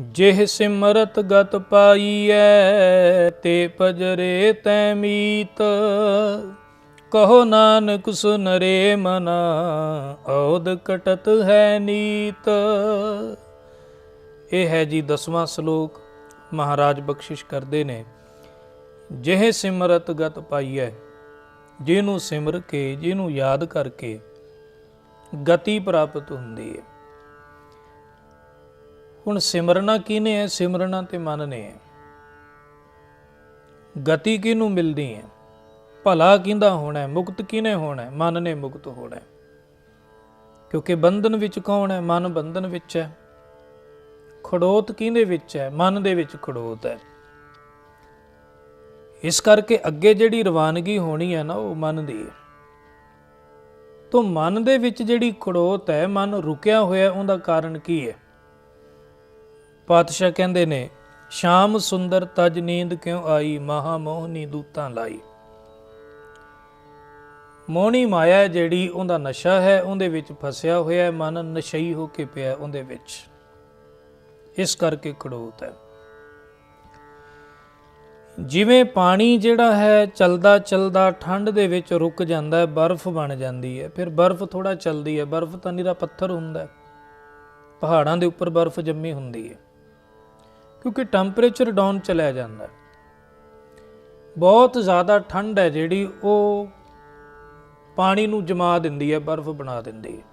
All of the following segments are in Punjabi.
ਜਿਹ ਸਿਮਰਤ ਗਤ ਪਾਈਐ, ਤੇ ਪਜਰੇ ਤੈ ਮੀਤ। ਕਹੋ ਨਾਨਕ ਸੁਨਰੇ ਮਨਾ ਔਦ ਕਟਤ ਹੈ ਨੀਤ। ਇਹ ਹੈ ਜੀ ਦਸਵਾਂ ਸ਼ਲੋਕ ਮਹਾਰਾਜ ਬਖਸ਼ਿਸ਼ ਕਰਦੇ ਨੇ। ਜਿਹ ਸਿਮਰਤ ਗਤ ਪਾਈਐ, ਜਿਹਨੂੰ ਸਿਮਰ ਕੇ, ਜਿਹਨੂੰ ਯਾਦ ਕਰਕੇ ਗਤੀ ਪ੍ਰਾਪਤ ਹੁੰਦੀ ਹੈ। ਹੁਣ ਸਿਮਰਨਾ ਕਿਨੇ ਹੈ? ਸਿਮਰਨਾ ਤੇ ਮਨ ਨੇ ਹੈ। ਗਤੀ ਕਿਨੂੰ ਮਿਲਦੀ ਹੈ? ਭਲਾ ਕਿੰਦਾ ਹੋਣਾ ਹੈ? ਮੁਕਤ ਕਿਨੇ ਹੋਣਾ ਹੈ? ਮਨ ਨੇ ਮੁਕਤ ਹੋਣਾ ਹੈ। ਕਿਉਂਕਿ ਬੰਧਨ ਵਿੱਚ ਕੌਣ ਹੈ? ਮਨ ਬੰਧਨ ਵਿੱਚ ਹੈ। ਖੜੋਤ ਕਿਹਦੇ ਵਿੱਚ ਹੈ? ਮਨ ਦੇ ਵਿੱਚ ਖੜੋਤ ਹੈ। ਇਸ ਕਰਕੇ ਅੱਗੇ ਜਿਹੜੀ ਰਵਾਨਗੀ ਹੋਣੀ ਹੈ ਨਾ, ਉਹ ਮਨ ਦੀ ਹੈ। ਤੋਂ ਮਨ ਦੇ ਵਿੱਚ ਜਿਹੜੀ ਖੜੋਤ ਹੈ, ਮਨ ਰੁਕਿਆ ਹੋਇਆ ਉਹਦਾ ਕਾਰਨ ਕੀ ਹੈ? ਪਾਤਸ਼ਾਹ ਕਹਿੰਦੇ ਨੇ, ਸ਼ਾਮ ਸੁੰਦਰ ਤਜ ਨੀਂਦ ਕਿਉਂ ਆਈ? ਮਹਾ ਮੋਹਨੀ ਦੂਤਾਂ ਲਾਈ। ਮੋਹਣੀ ਮਾਇਆ ਜਿਹੜੀ ਉਹਦਾ ਨਸ਼ਾ ਹੈ, ਉਹਦੇ ਵਿੱਚ ਫਸਿਆ ਹੋਇਆ ਹੈ, ਮਨ ਨਸ਼ਈ ਹੋ ਕੇ ਪਿਆ ਉਹਦੇ ਵਿੱਚ। ਇਸ ਕਰਕੇ ਖੜੋਤ ਹੈ। ਜਿਵੇਂ ਪਾਣੀ ਜਿਹੜਾ ਹੈ, ਚਲਦਾ ਚਲਦਾ ਠੰਡ ਦੇ ਵਿੱਚ ਰੁਕ ਜਾਂਦਾ ਹੈ, ਬਰਫ਼ ਬਣ ਜਾਂਦੀ ਹੈ, ਫਿਰ ਬਰਫ਼ ਥੋੜਾ ਚਲਦੀ ਹੈ, ਬਰਫ਼ ਤਾਂ ਨਿਰਾ ਪੱਥਰ ਹੁੰਦਾ ਹੈ। ਪਹਾੜਾਂ ਦੇ ਉੱਪਰ ਬਰਫ਼ ਜੰਮੀ ਹੁੰਦੀ ਹੈ। ਕਿਉਂਕਿ ਟੈਂਪਰੇਚਰ ਡਾਊਨ ਚਲਿਆ ਜਾਂਦਾ ਹੈ। ਬਹੁਤ ਜ਼ਿਆਦਾ ਠੰਡ ਹੈ ਜਿਹੜੀ ਉਹ ਪਾਣੀ ਨੂੰ ਜਮਾ ਦਿੰਦੀ ਹੈ, ਬਰਫ਼ ਬਣਾ ਦਿੰਦੀ ਹੈ।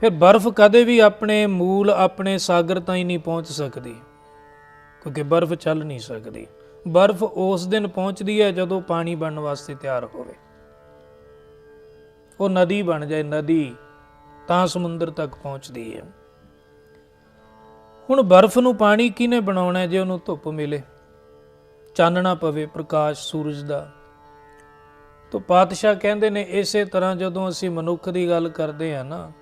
ਫਿਰ ਬਰਫ਼ ਕਦੇ ਵੀ ਆਪਣੇ ਮੂਲ, ਆਪਣੇ ਸਾਗਰ ਤਾਈਂ ਨਹੀਂ ਪਹੁੰਚ ਸਕਦੀ, ਕਿਉਂਕਿ ਬਰਫ਼ ਚੱਲ ਨਹੀਂ ਸਕਦੀ। ਬਰਫ਼ ਉਸ ਦਿਨ ਪਹੁੰਚਦੀ ਹੈ ਜਦੋਂ ਪਾਣੀ ਬਣਨ ਵਾਸਤੇ ਤਿਆਰ ਹੋਵੇ। ਉਹ ਨਦੀ ਬਣ ਜਾਏ, ਨਦੀ ਤਾਂ ਸਮੁੰਦਰ ਤੱਕ ਪਹੁੰਚਦੀ ਹੈ। ਹੁਣ ਬਰਫ਼ ਨੂੰ ਪਾਣੀ ਕਿਹਨੇ ਬਣਾਉਣਾ ਜੇ ਉਹਨੂੰ ਧੁੱਪ ਮਿਲੇ? ਚਾਨਣਾ ਪਵੇ ਪ੍ਰਕਾਸ਼ ਸੂਰਜ ਦਾ। ਤੋ ਪਾਤਸ਼ਾਹ ਕਹਿੰਦੇ ਨੇ ਇਸੇ ਤਰ੍ਹਾਂ ਜਦੋਂ ਅਸੀਂ ਮਨੁੱਖ ਦੀ ਗੱਲ ਕਰਦੇ ਆ ਨਾ,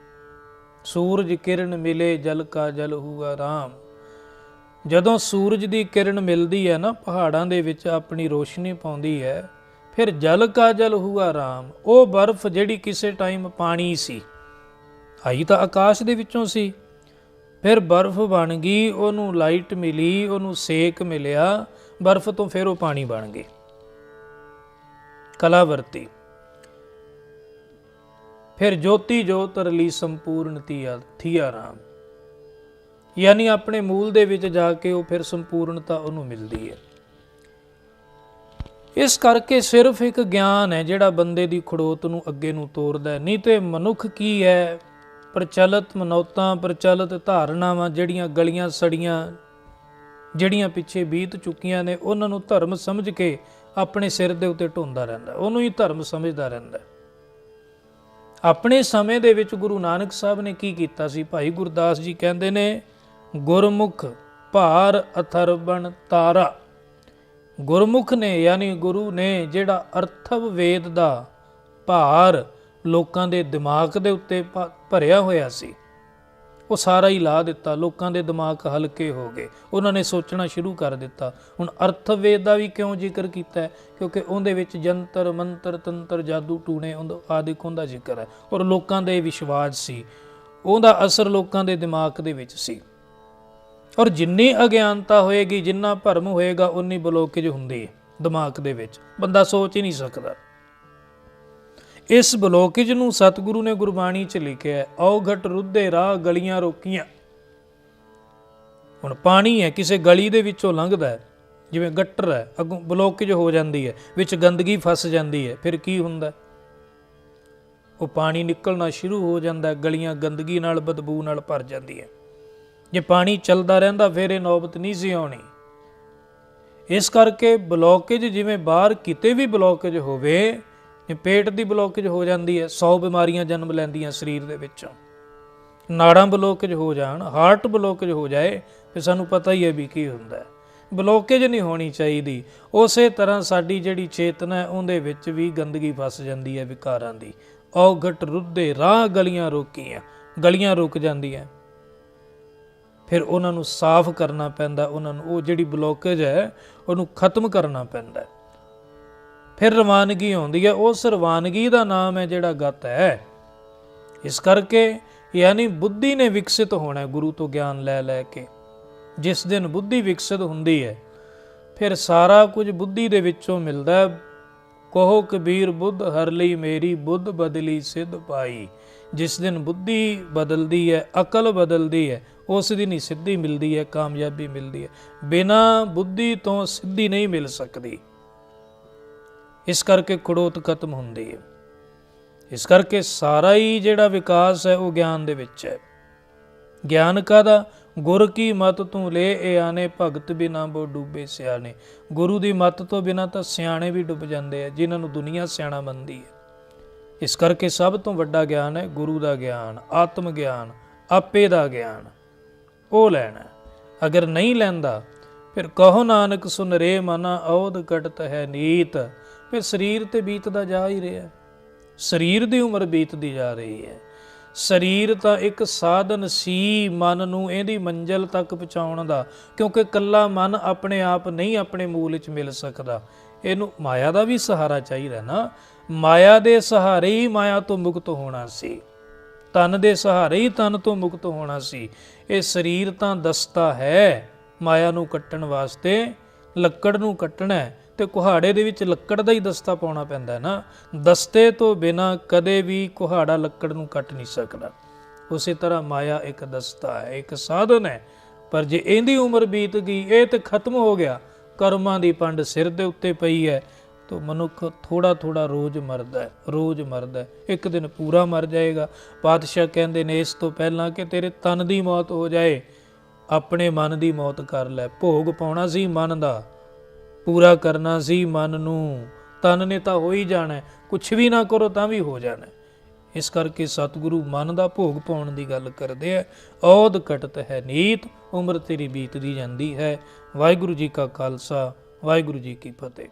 ਸੂਰਜ ਕਿਰਨ ਮਿਲੇ, ਜਲ ਕਾ ਜਲ ਹੂਆ ਰਾਮ। ਜਦੋਂ ਸੂਰਜ ਦੀ ਕਿਰਨ ਮਿਲਦੀ ਹੈ ਨਾ, ਪਹਾੜਾਂ ਦੇ ਵਿੱਚ ਆਪਣੀ ਰੋਸ਼ਨੀ ਪਾਉਂਦੀ ਹੈ, ਫਿਰ ਜਲ ਕਾ ਜਲ ਹੂਆ ਰਾਮ। ਉਹ ਬਰਫ਼ ਜਿਹੜੀ ਕਿਸੇ ਟਾਈਮ ਪਾਣੀ ਸੀ ਆਈ ਤਾਂ ਆਕਾਸ਼ ਦੇ ਵਿੱਚੋਂ ਸੀ। ਫਿਰ ਬਰਫ਼ ਬਣ ਗਈ, ਉਹਨੂੰ ਲਾਈਟ ਮਿਲੀ, ਉਹਨੂੰ ਸੇਕ ਮਿਲਿਆ, ਬਰਫ਼ ਤੋਂ ਫਿਰ ਉਹ ਪਾਣੀ ਬਣ ਗਈ ਕਲਾਵਰਤੀ। ਫਿਰ ਜੋਤੀ ਜੋਤ ਰਲੀ ਸੰਪੂਰਨ ਤੀਆ ਥੀਆ ਰਾਮ। ਯਾਨੀ ਆਪਣੇ ਮੂਲ ਦੇ ਵਿੱਚ ਜਾ ਕੇ ਉਹ ਫਿਰ ਸੰਪੂਰਨਤਾ ਉਹਨੂੰ ਮਿਲਦੀ ਹੈ। ਇਸ ਕਰਕੇ ਸਿਰਫ ਇੱਕ ਗਿਆਨ ਹੈ ਜਿਹੜਾ ਬੰਦੇ ਦੀ ਖੜੋਤ ਨੂੰ ਅੱਗੇ ਨੂੰ ਤੋਰਦਾ ਹੈ। ਨਹੀਂ ਤੇ ਮਨੁੱਖ ਕੀ ਹੈ? ਪ੍ਰਚਲਿਤ ਮਨੌਤਾਂ, ਪ੍ਰਚਲਿਤ ਧਾਰਨਾਵਾਂ ਜਿਹੜੀਆਂ ਗਲੀਆਂ ਸੜੀਆਂ ਜਿਹੜੀਆਂ ਪਿੱਛੇ ਬੀਤ ਚੁੱਕੀਆਂ ਨੇ, ਉਹਨਾਂ ਨੂੰ ਧਰਮ ਸਮਝ ਕੇ ਆਪਣੇ ਸਿਰ ਦੇ ਉੱਤੇ ਢੋਂਦਾ ਰਹਿੰਦਾ ਉਹਨੂੰ ਹੀ ਧਰਮ ਸਮਝਦਾ ਰਹਿੰਦਾ ਆਪਣੇ ਸਮੇਂ ਦੇ ਵਿੱਚ ਗੁਰੂ ਨਾਨਕ ਸਾਹਿਬ ਨੇ ਕੀ ਕੀਤਾ ਸੀ? ਭਾਈ ਗੁਰਦਾਸ ਜੀ ਕਹਿੰਦੇ ਨੇ, ਗੁਰਮੁਖ ਭਾਰ ਅਥਰਬਣ ਤਾਰਾ। ਗੁਰਮੁਖ ਨੇ, ਯਾਨੀ ਗੁਰੂ ਨੇ ਜਿਹੜਾ ਅਰਥਵ ਵੇਦ ਦਾ ਭਾਰ ਲੋਕਾਂ ਦੇ ਦਿਮਾਗ ਦੇ ਉੱਤੇ ਭ- ਭਰਿਆ ਹੋਇਆ ਸੀ। ਉਹ ਸਾਰਾ ਹੀ ਲਾ ਦਿੱਤਾ, ਲੋਕਾਂ ਦੇ ਦਿਮਾਗ ਹਲਕੇ ਹੋ ਗਏ। ਉਹਨਾਂ ਨੇ ਸੋਚਣਾ ਸ਼ੁਰੂ ਕਰ ਦਿੱਤਾ, ਹੁਣ ਅਰਥਵੇਦ ਦਾ ਵੀ ਕਿਉਂ ਜ਼ਿਕਰ ਕੀਤਾ ਹੈ? ਕਿਉਂਕਿ ਉਹਦੇ ਵਿੱਚ ਜੰਤਰ, ਮੰਤਰ, ਤੰਤਰ, ਜਾਦੂ, ਟੂਣੇ ਉਹਦਾ ਆਦਿਕ ਉਹਦਾ ਜ਼ਿਕਰ ਹੈ? ਔਰ ਲੋਕਾਂ ਦੇ ਵਿਸ਼ਵਾਸ ਸੀ। ਉਹਦਾ ਅਸਰ ਲੋਕਾਂ ਦੇ ਦਿਮਾਗ ਦੇ ਵਿੱਚ ਸੀ। ਔਰ ਜਿੰਨੀ ਅਗਿਆਨਤਾ ਹੋਏਗੀ, ਜਿੰਨਾ ਭਰਮ ਹੋਏਗਾ ਉਨੀ ਬਲੋਕੇਜ ਹੁੰਦੀ ਹੈ ਦਿਮਾਗ ਦੇ ਵਿੱਚ। ਬੰਦਾ ਸੋਚ ਹੀ ਨਹੀਂ ਸਕਦਾ। ਇਸ ਬਲੋਕੇਜ ਨੂੰ ਸਤਿਗੁਰੂ ਨੇ ਗੁਰਬਾਣੀ 'ਚ ਲਿਖਿਆ ਹੈ ਔਘਟ ਰੁੱਧੇ ਰਾਹ ਗਲੀਆਂ ਰੋਕੀਆਂ। ਹੁਣ ਪਾਣੀ ਹੈ, ਕਿਸੇ ਗਲੀ ਦੇ ਵਿੱਚੋਂ ਲੰਘਦਾ ਹੈ, ਜਿਵੇਂ ਗੱਟਰ ਹੈ, ਅੱਗੋਂ ਬਲੋਕੇਜ ਹੋ ਜਾਂਦੀ ਹੈ, ਵਿੱਚ ਗੰਦਗੀ ਫਸ ਜਾਂਦੀ ਹੈ, ਫਿਰ ਕੀ ਹੁੰਦਾ? ਉਹ ਪਾਣੀ ਨਿਕਲਣਾ ਸ਼ੁਰੂ ਹੋ ਜਾਂਦਾ ਗਲੀਆਂ ਗੰਦਗੀ ਨਾਲ, ਬਦਬੂ ਨਾਲ ਭਰ ਜਾਂਦੀਆਂ ਜੇ ਪਾਣੀ ਚੱਲਦਾ ਰਹਿੰਦਾ, ਫਿਰ ਇਹ ਨੌਬਤ ਨਹੀਂ ਸੀ ਆਉਣੀ। ਇਸ ਕਰਕੇ ਬਲੋਕੇਜ ਜਿਵੇਂ ਬਾਹਰ ਕਿਤੇ ਵੀ ਬਲੋਕੇਜ ਹੋਵੇ ਜੇ ਪੇਟ ਦੀ ਬਲੋਕੇਜ ਹੋ ਜਾਂਦੀ ਹੈ 100 ਬਿਮਾਰੀਆਂ ਜਨਮ ਲੈਂਦੀਆਂ ਸਰੀਰ ਦੇ ਵਿੱਚੋਂ। ਨਾੜਾਂ ਬਲੋਕੇਜ ਹੋ ਜਾਣ, ਹਾਰਟ ਬਲੋਕੇਜ ਹੋ ਜਾਏ, ਫਿਰ ਸਾਨੂੰ ਪਤਾ ਹੀ ਹੈ ਵੀ ਕੀ ਹੁੰਦਾ ਹੈ। ਬਲੋਕੇਜ ਨਹੀਂ ਹੋਣੀ ਚਾਹੀਦੀ। ਉਸੇ ਤਰ੍ਹਾਂ ਸਾਡੀ ਜਿਹੜੀ ਚੇਤਨਾ ਹੈ, ਉਹਦੇ ਵਿੱਚ ਵੀ ਗੰਦਗੀ ਫਸ ਜਾਂਦੀ ਹੈ ਵਿਕਾਰਾਂ ਦੀ। ਔਗਟ ਰੁੱਧੇ, ਰਾਹ ਗਲੀਆਂ ਰੋਕੀਆਂ, ਗਲੀਆਂ ਰੁਕ ਜਾਂਦੀਆਂ। ਫਿਰ ਉਹਨਾਂ ਨੂੰ ਸਾਫ਼ ਕਰਨਾ ਪੈਂਦਾ, ਉਹਨਾਂ ਨੂੰ ਉਹ ਜਿਹੜੀ ਬਲੋਕੇਜ ਹੈ, ਉਹਨੂੰ ਖਤਮ ਕਰਨਾ ਪੈਂਦਾ ਫਿਰ ਰਵਾਨਗੀ ਆਉਂਦੀ ਹੈ। ਉਸ ਰਵਾਨਗੀ ਦਾ ਨਾਮ ਹੈ ਜਿਹੜਾ ਗਤ ਹੈ। ਇਸ ਕਰਕੇ ਯਾਨੀ ਬੁੱਧੀ ਨੇ ਵਿਕਸਿਤ ਹੋਣਾ ਗੁਰੂ ਤੋਂ ਗਿਆਨ ਲੈ ਲੈ ਕੇ। ਜਿਸ ਦਿਨ ਬੁੱਧੀ ਵਿਕਸਿਤ ਹੁੰਦੀ ਹੈ, ਫਿਰ ਸਾਰਾ ਕੁਝ ਬੁੱਧੀ ਦੇ ਵਿੱਚੋਂ ਮਿਲਦਾ ਹੈ। ਕਹੋ ਕਬੀਰ ਬੁੱਧ ਹਰ ਲਈ ਮੇਰੀ, ਬੁੱਧ ਬਦਲੀ ਸਿੱਧ ਪਾਈ। ਜਿਸ ਦਿਨ ਬੁੱਧੀ ਬਦਲਦੀ ਹੈ, ਅਕਲ ਬਦਲਦੀ ਹੈ, ਉਸ ਦਿਨ ਹੀ ਸਿੱਧੀ ਮਿਲਦੀ ਹੈ, ਕਾਮਯਾਬੀ ਮਿਲਦੀ ਹੈ। ਬਿਨਾ ਬੁੱਧੀ ਤੋਂ ਸਿੱਧੀ ਨਹੀਂ ਮਿਲ ਸਕਦੀ। ਇਸ ਕਰਕੇ ਖੜੋਤ ਖਤਮ ਹੁੰਦੀ ਹੈ। ਇਸ ਕਰਕੇ ਸਾਰਾ ਹੀ ਜਿਹੜਾ ਵਿਕਾਸ ਹੈ ਉਹ ਗਿਆਨ ਦੇ ਵਿੱਚ ਹੈ। ਗਿਆਨ ਕਾਦਾ ਗੁਰ ਕੀ ਮਤ ਤੂੰ ਲੈ ਇਹ ਆਨੇ, ਭਗਤ ਬਿਨਾ ਬੋ ਡੂਬੇ ਸਿਆਣੇ। ਗੁਰੂ ਦੀ ਮਤ ਤੋਂ ਬਿਨਾ ਤਾਂ ਸਿਆਣੇ ਵੀ ਡੁੱਬ ਜਾਂਦੇ ਆ, ਜਿਨ੍ਹਾਂ ਨੂੰ ਦੁਨੀਆ ਸਿਆਣਾ ਮੰਨਦੀ ਹੈ। ਇਸ ਕਰਕੇ ਸਭ ਤੋਂ ਵੱਡਾ ਗਿਆਨ ਹੈ ਗੁਰੂ ਦਾ ਗਿਆਨ, ਆਤਮ ਗਿਆਨ, ਆਪੇ ਦਾ ਗਿਆਨ। ਉਹ ਲੈਣਾ ਅਗਰ ਨਹੀਂ ਲੈਂਦਾ ਫਿਰ ਕਹੋ ਨਾਨਕ, ਸੁਨ ਰੇ ਮਨਾ ਔਦ ਕਟਤ ਹੈ ਨੀਤ। ਫਿਰ ਸਰੀਰ ਤੇ ਬੀਤਦਾ ਜਾ ਹੀ ਰਿਹਾ। ਸਰੀਰ ਦੀ ਉਮਰ ਬੀਤਦੀ ਜਾ ਰਹੀ ਹੈ। ਸਰੀਰ ਤਾਂ ਇੱਕ ਸਾਧਨ ਸੀ ਮਨ ਨੂੰ ਇਹਦੀ ਮੰਜ਼ਲ ਤੱਕ ਪਹੁੰਚਾਉਣ ਦਾ, ਕਿਉਂਕਿ ਕੱਲਾ ਮਨ ਆਪਣੇ ਆਪ ਨਹੀਂ ਆਪਣੇ ਮੂਲ ਵਿੱਚ ਮਿਲ ਸਕਦਾ। ਇਹਨੂੰ ਮਾਇਆ ਦਾ ਵੀ ਸਹਾਰਾ ਚਾਹੀਦਾ ਨਾ। ਮਾਇਆ ਦੇ ਸਹਾਰੇ ਹੀ ਮਾਇਆ ਤੋਂ ਮੁਕਤ ਹੋਣਾ ਸੀ। ਤਨ ਦੇ ਸਹਾਰੇ ਹੀ ਤਨ ਤੋਂ ਮੁਕਤ ਹੋਣਾ ਸੀ। ਇਹ ਸਰੀਰ ਤਾਂ ਦਸਤਾ ਹੈ। ਮਾਇਆ ਨੂੰ ਕੱਟਣ ਵਾਸਤੇ, ਲੱਕੜ ਨੂੰ ਕੱਟਣਾ ਹੈ, ਤੇ ਕੁਹਾੜੇ ਦੇ ਵਿੱਚ ਲੱਕੜ ਦਾ ਹੀ ਦਸਤਾ ਪਾਉਣਾ ਪੈਂਦਾ ਹੈ ਨਾ। ਦਸਤੇ ਤੋਂ ਬਿਨਾ ਕਦੇ ਵੀ ਕੁਹਾੜਾ ਲੱਕੜ ਨੂੰ ਕੱਟ ਨਹੀਂ ਸਕਦਾ। ਉਸੇ ਤਰ੍ਹਾਂ ਮਾਇਆ ਇੱਕ ਦਸਤਾ ਹੈ, ਇੱਕ ਸਾਧਨ ਹੈ। ਪਰ ਜੇ ਇਹਦੀ ਉਮਰ ਬੀਤ ਗਈ, ਇਹ ਤੇ ਖਤਮ ਹੋ ਗਿਆ। ਕਰਮਾਂ ਦੀ ਪੰਡ ਸਿਰ ਦੇ ਉੱਤੇ ਪਈ ਹੈ, ਤਾਂ ਮਨੁੱਖ ਥੋੜਾ ਥੋੜਾ ਰੋਜ਼ ਮਰਦਾ ਹੈ, ਰੋਜ਼ ਮਰਦਾ ਹੈ। ਇੱਕ ਦਿਨ ਪੂਰਾ ਮਰ ਜਾਏਗਾ। ਪਾਤਸ਼ਾਹ ਕਹਿੰਦੇ ਨੇ, ਇਸ ਤੋਂ ਪਹਿਲਾਂ ਕਿ ਤੇਰੇ ਤਨ ਦੀ ਮੌਤ ਹੋ ਜਾਏ ਆਪਣੇ ਮਨ ਦੀ ਮੌਤ ਕਰ ਲੈ। ਭੋਗ ਪਾਉਣਾ ਸੀ ਮਨ ਦਾ, ਪੂਰਾ ਕਰਨਾ ਸੀ ਮਨ ਨੂੰ। ਤਨ ਨੇ ਤਾਂ ਹੋ ਹੀ ਜਾਣਾ ਕੁਝ ਵੀ ਨਾ ਕਰੋ ਤਾਂ ਵੀ ਹੋ ਜਾਣਾ ਇਸ ਕਰਕੇ ਸਤਿਗੁਰੂ ਮਨ ਦਾ ਭੋਗ ਪਾਉਣ ਦੀ ਗੱਲ ਕਰਦੇ ਆ। ਔਦ ਕਟਤ ਹੈ ਨੀਤ, ਉਮਰ ਤੇਰੀ ਬੀਤਦੀ ਜਾਂਦੀ ਹੈ। ਵਾਹਿਗੁਰੂ ਜੀ ਕਾ ਖਾਲਸਾ, ਵਾਹਿਗੁਰੂ ਜੀ ਕੀ ਫਤਿਹ।